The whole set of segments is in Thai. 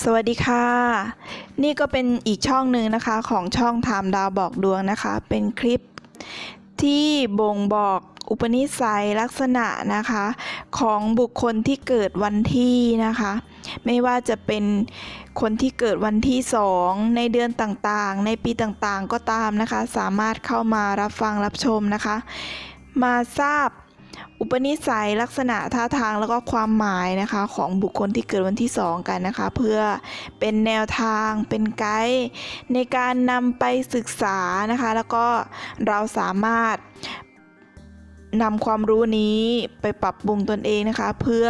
สวัสดีค่ะ นี่ก็เป็นอีกช่องหนึ่งนะคะของช่องถามดาวบอกดวงนะคะ เป็นคลิปที่บ่งบอกอุปนิสัยลักษณะนะคะ ของบุคคลที่เกิดวันที่นะคะ ไม่ว่าจะเป็นคนที่เกิดวันที่สองในเดือนต่างๆ ในปีต่างๆก็ตามนะคะ สามารถเข้ามารับฟังรับชมนะคะ มาทราบ อุปนิสัยลักษณะท่าทางแล้วก็ความหมายนะคะของบุคคลที่เกิดวันที่ 2 กันนะคะ เพื่อเป็นแนวทางเป็นไกด์ในการนำไปศึกษานะคะ แล้วก็เราสามารถนำความรู้นี้ไปปรับปรุงตนเองนะคะ เพื่อ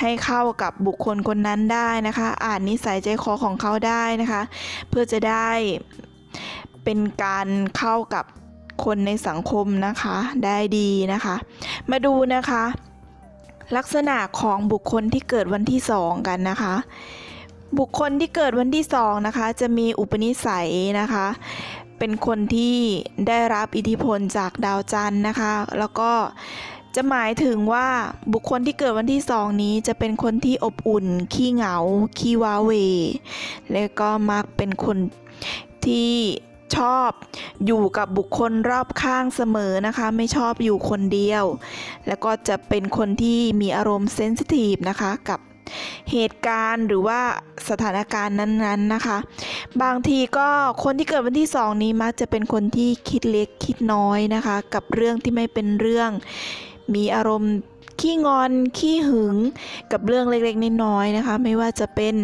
ให้เข้ากับบุคคลคนนั้นได้นะคะ อ่านนิสัยใจคอของเขาได้นะคะ เพื่อจะได้เป็นการเข้ากับ คนในสังคมนะคะได้ดีนะคะ มาดูนะคะ ลักษณะของบุคคลที่เกิดวันที่สองกันนะคะ บุคคลที่เกิดวันที่สองนะคะ จะมีอุปนิสัยนะคะ เป็นคนที่ได้รับอิทธิพลจากดาวจันทร์นะคะ แล้วก็จะหมายถึงว่าบุคคลที่เกิดวันที่สองนี้จะเป็นคนที่อบอุ่น ขี้เหงา ขี้ว้าเว แล้วก็มักเป็นคนที่ ชอบอยู่กับบุคคลรอบข้างเสมอนะคะ ไม่ชอบอยู่คนเดียว แล้วก็จะเป็นคนที่มีอารมณ์เซนซิทีฟนะคะกับเหตุการณ์หรือว่าสถานการณ์นั้นๆนะคะ บางทีก็คนที่เกิดวันที่สองนี้มักจะเป็นคนที่คิดเล็กคิดน้อยนะคะ กับเรื่องที่ไม่เป็นเรื่อง มีอารมณ์ขี้งอนขี้หึงกับเรื่องเล็กๆน้อยๆนะคะ ไม่ว่าจะเป็น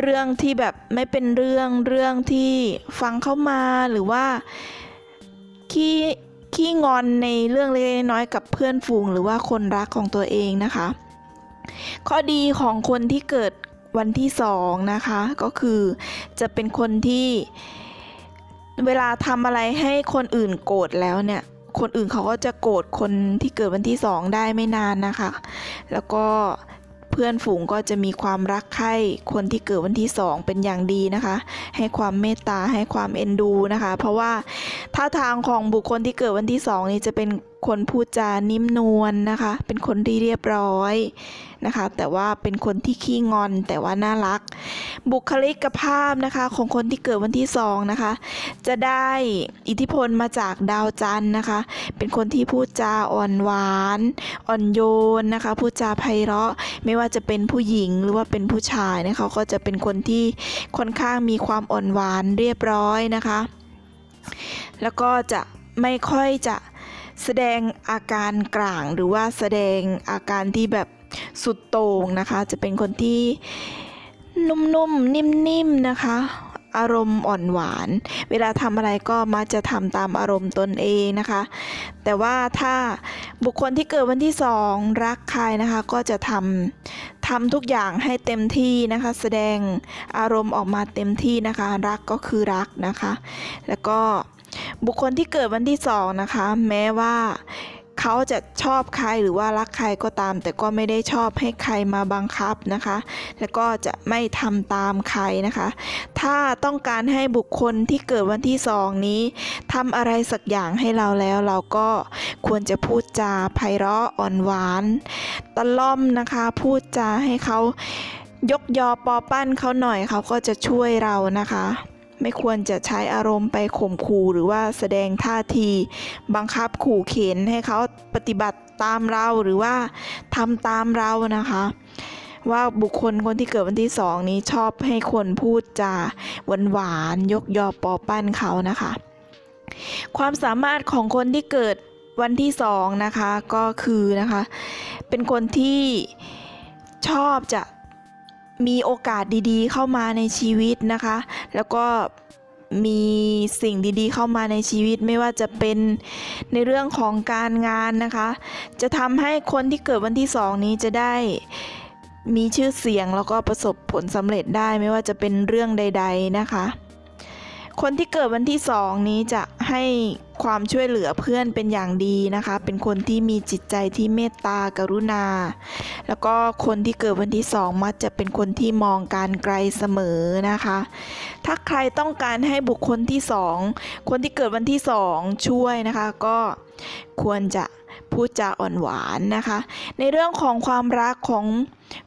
เรื่องที่แบบไม่เป็นเรื่องเรื่องที่ฟังเข้ามาหรือว่าขี้ขี้งอนในเรื่องเล็กน้อยกับเพื่อนฝูง หรือว่าคนรักของตัวเองนะคะ ข้อดีของคนที่เกิดวันที่สองนะคะ ก็คือจะเป็นคนที่เวลาทำอะไรให้คนอื่นโกรธแล้วเนี่ย คนอื่นเขาก็จะโกรธคนที่เกิดวันที่สองได้ไม่นานนะคะ แล้วก็ พื่อนฝูงก็จะมีความรักใคร่คนที่เกิดวันที่สองเป็นอย่างดีนะคะ ให้ความเมตตาให้ความเอ็นดูนะคะ เพราะว่าท่าทางของบุคคลที่เกิดวันที่สองนี้จะเป็นคนพูดจานิ่มนวลนะคะ เป็นคนที่เรียบร้อยนะคะ แต่ว่าเป็นคนที่ขี้งอนแต่ว่าน่ารัก บุคลิกภาพนะคะ ของคนที่เกิดวันที่สองนะคะ จะได้อิทธิพลมาจากดาวจันทร์นะคะ เป็นคนที่พูดจาอ่อนหวาน อ่อนโยนนะคะ พูดจาไพเราะ ไม่ว่าจะเป็นผู้หญิงหรือว่าเป็นผู้ชายนะคะก็จะเป็นคนที่ค่อนข้างมีความอ่อนหวานเรียบร้อยนะคะ แล้วก็จะไม่ค่อยจะ แสดงอาการกลางหรือว่าแสดงอาการที่แบบสุดโต่งนะคะ จะเป็นคนที่นุ่มๆ นิ่มๆ นะคะ อารมณ์อ่อนหวาน เวลาทำอะไรก็มักจะทำตามอารมณ์ตนเองนะคะ แต่ว่าถ้าบุคคลที่เกิดวันที่สองรักใครนะคะ ก็จะทำทำทุกอย่างให้เต็มที่นะคะ แสดงอารมณ์ออกมาเต็มที่นะคะ รักก็คือรักนะคะ แล้วก็ บุคคลที่เกิดวันที่สองนะคะ แม้ว่าเขาจะชอบใครหรือว่ารักใครก็ตาม แต่ก็ไม่ได้ชอบให้ใครมาบังคับนะคะ แล้วก็จะไม่ทำตามใครนะคะ ถ้าต้องการให้บุคคลที่เกิดวันที่สองนี้ทำอะไรสักอย่างให้เราแล้วเราก็ควรจะพูดจาไพเราะอ่อนหวาน ตะล่อมนะคะ พูดจาให้เขายกยอปอปั้นเขาหน่อยเขาก็จะช่วยเรานะคะ ไม่ควรจะใช้อารมณ์ไปข่มขู่หรือว่าแสดงท่าที บังคับขู่เข็นให้เขาปฏิบัติตามเราหรือว่าทำตามเรานะคะ ว่าบุคคลคนที่เกิดวันที่สองนี้ชอบให้คนพูดจาหวานหวานยกยอปอปั้นเขานะคะ ความสามารถของคนที่เกิดวันที่สองนะคะก็คือนะคะ เป็นคนที่ชอบจะ มีโอกาสดีๆ เข้ามาในชีวิตนะคะ แล้วก็มีสิ่งดีๆ เข้ามาในชีวิตไม่ว่าจะเป็นในเรื่องของการงานนะคะ จะทำให้คนที่เกิดวันที่สองนี้จะได้มีชื่อเสียงแล้วก็ประสบผลสำเร็จได้ไม่ว่าจะเป็นเรื่องใด ๆนะคะ คนที่เกิดวันที่สองนี้จะให้ความช่วยเหลือเพื่อนเป็นอย่างดีนะคะ เป็นคนที่มีจิตใจที่เมตตากรุณา แล้วก็คนที่เกิดวันที่สองมักจะเป็นคนที่มองการไกลเสมอนะคะ ถ้าใครต้องการให้บุคคลที่สองคนที่เกิดวันที่สองช่วยนะคะ ก็ควรจะ พูดจาอ่อนหวานนะคะ ในเรื่องของความรักของ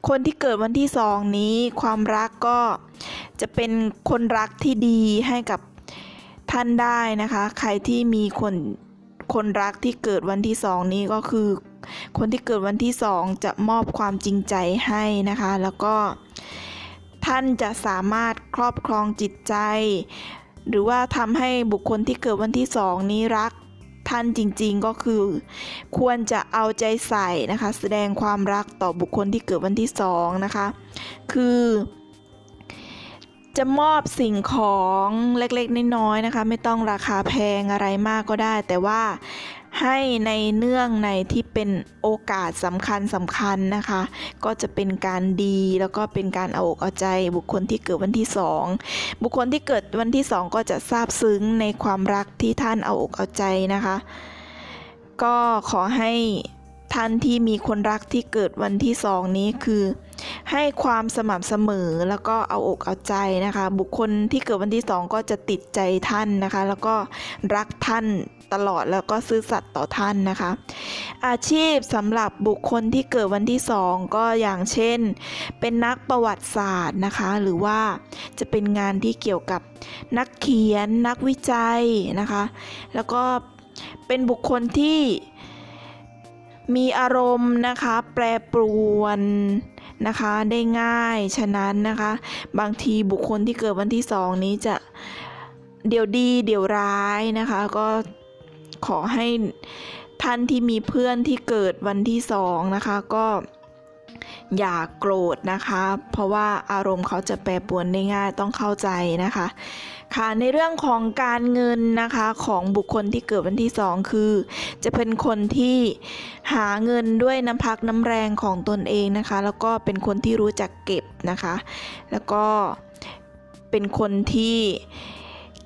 คนที่เกิดวันที่สองนี้ ความรักก็จะเป็นคนรักที่ดีให้กับท่านได้นะคะ ใครที่มีคนคนรักที่เกิดวันที่สองนี้ก็คือ คนที่เกิดวันที่สองจะมอบความจริงใจให้นะคะ แล้วก็ท่านจะสามารถครอบครองจิตใจ หรือว่าทำให้บุคคลที่เกิดวันที่สองนี้รัก ท่านจริงๆก็คือ ควรจะเอาใจใส่นะคะ แสดงความรักต่อบุคคลที่เกิดวันที่สองนะคะ คือจะมอบสิ่งของเล็กๆ น้อยๆนะคะ ไม่ต้องราคาแพงอะไรมากก็ได้ แต่ว่า ให้ในเนื่องในที่เป็นโอกาสสำคัญสำคัญนะคะ ก็จะเป็นการดีแล้วก็เป็นการเอาอกเอาใจ บุคคลที่เกิดวันที่สองบุคคลที่เกิดวันที่สองก็จะซาบซึ้งในความรักที่ท่านเอาอกเอาใจนะคะ ก็ขอให้ท่านที่มีคนรักที่เกิดวันที่สองนี้คือ ให้ความสม่ำเสมอแล้วก็เอาอกเอาใจนะคะ บุคคลที่เกิดวันที่สองก็จะติดใจท่านนะคะ แล้วก็รักท่านตลอดแล้วก็ซื่อสัตย์ต่อท่านนะคะ อาชีพสำหรับบุคคลที่เกิดวันที่สองก็อย่างเช่น เป็นนักประวัติศาสตร์นะคะ หรือว่าจะเป็นงานที่เกี่ยวกับนักเขียนนักวิจัยนะคะ แล้วก็เป็นบุคคลที่มีอารมณ์นะคะ แปรปรวน นะคะได้ง่ายฉะนั้นนะคะ บางทีบุคคลที่เกิดวันที่สองนี้จะเดี๋ยวดีเดี๋ยวร้ายนะคะ ก็ขอให้ท่านที่มีเพื่อนที่เกิดวันที่สองนะคะก็อย่าโกรธนะคะ เพราะว่าอารมณ์เขาจะแปรปรวนได้ง่ายต้องเข้าใจนะคะ ค่ะในเรื่องของการเงินนะคะของบุคคลที่เกิดวันที่สองคือ จะเป็นคนที่หาเงินด้วยน้ำพักน้ำแรงของตนเองนะคะ แล้วก็เป็นคนที่รู้จักเก็บนะคะ แล้วก็เป็นคนที่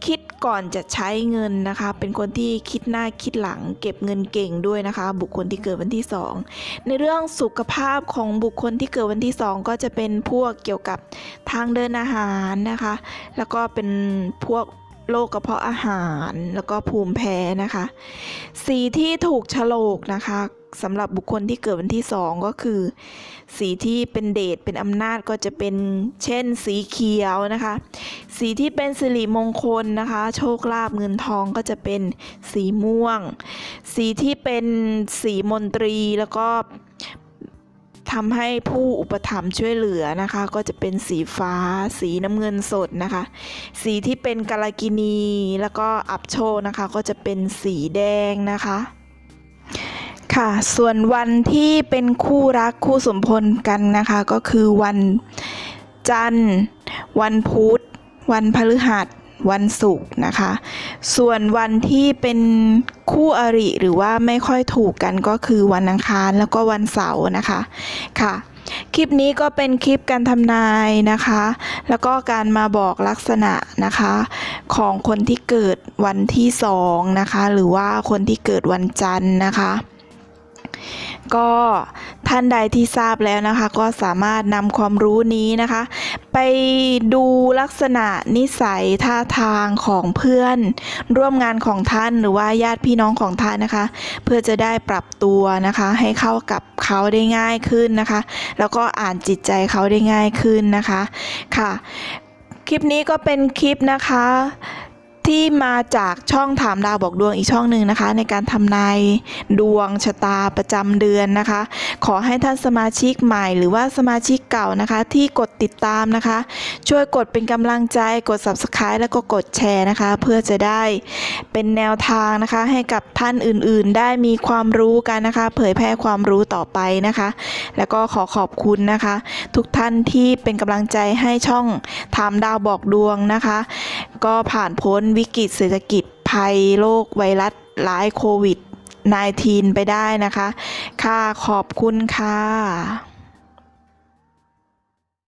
คิดก่อนจะใช้เงินนะคะ เป็นคนที่คิดหน้าคิดหลัง เก็บเงินเก่งด้วยนะคะ บุคคลที่เกิดวันที่สองในเรื่องสุขภาพของบุคคลที่เกิดวันที่สองก็จะเป็นพวกเกี่ยวกับทางเดินอาหารนะคะ แล้วก็เป็นพวก โรคกระเพาะอาหารแล้วก็ภูมิแพ้นะคะ สีที่ถูกฉลกนะคะสำหรับบุคคลที่เกิดวันที่สองก็คือ สีที่เป็นเดชเป็นอำนาจก็จะเป็นเช่น สีเขียวนะคะ สีที่เป็นสิริมงคลนะคะ โชคลาภเงินทองก็จะเป็นสีม่วง สีที่เป็นสีมนตรีแล้วก็ ทำให้ผู้อุปถัมภ์ช่วยเหลือนะคะ ก็จะเป็นสีฟ้า สีน้ำเงินสดนะคะ สีที่เป็นกาลกินีแล้วก็อับโชนะคะ ก็จะเป็นสีแดงนะคะค่ะ ส่วนวันที่เป็นคู่รักคู่สมพลกันนะคะ ก็คือวันจันทร์ วันพุธ วันพฤหัส วันศุกร์นะคะ ส่วนวันที่เป็นคู่อริหรือว่าไม่ค่อยถูกกันก็คือวันอังคารแล้วก็วันเสาร์นะคะค่ะ คลิปนี้ก็เป็นคลิปการทำนายนะคะ แล้วก็การมาบอกลักษณะนะคะ ของคนที่เกิดวันที่สองนะคะ หรือว่าคนที่เกิดวันจันทร์นะคะ ก็ ท่านใดที่ทราบแล้วนะคะ ก็สามารถนำความรู้นี้นะคะ ไปดูลักษณะนิสัยท่าทางของเพื่อน ร่วมงานของท่านหรือว่าญาติพี่น้องของท่านนะคะ เพื่อจะได้ปรับตัวนะคะ ให้เข้ากับเขาได้ง่ายขึ้นนะคะ แล้วก็อ่านจิตใจเขาได้ง่ายขึ้นนะคะค่ะ คลิปนี้ก็เป็นคลิปนะคะ ที่มาจากช่องถามดาวบอกดวงอีกช่องหนึ่งนะคะ ในการทำนายดวงชะตาประจำเดือนนะคะ ขอให้ท่านสมาชิกใหม่หรือว่าสมาชิกเก่านะคะ ที่กดติดตามนะคะ ช่วยกดเป็นกำลังใจกด subscribe แล้วก็กดแชร์นะคะ เพื่อจะได้เป็นแนวทางนะคะ ให้กับท่านอื่นๆ ได้มีความรู้กันนะคะ เผยแพร่ความรู้ต่อไปนะคะ แล้วก็ขอขอบคุณนะคะ ทุกท่านที่เป็นกำลังใจให้ช่องถามดาวบอกดวงนะคะ ก็ผ่านพ้นวิกฤตเศรษฐกิจภัยโรคไวรัสร้ายโควิด -19 ไปได้นะคะ ค่ะขอบคุณค่ะ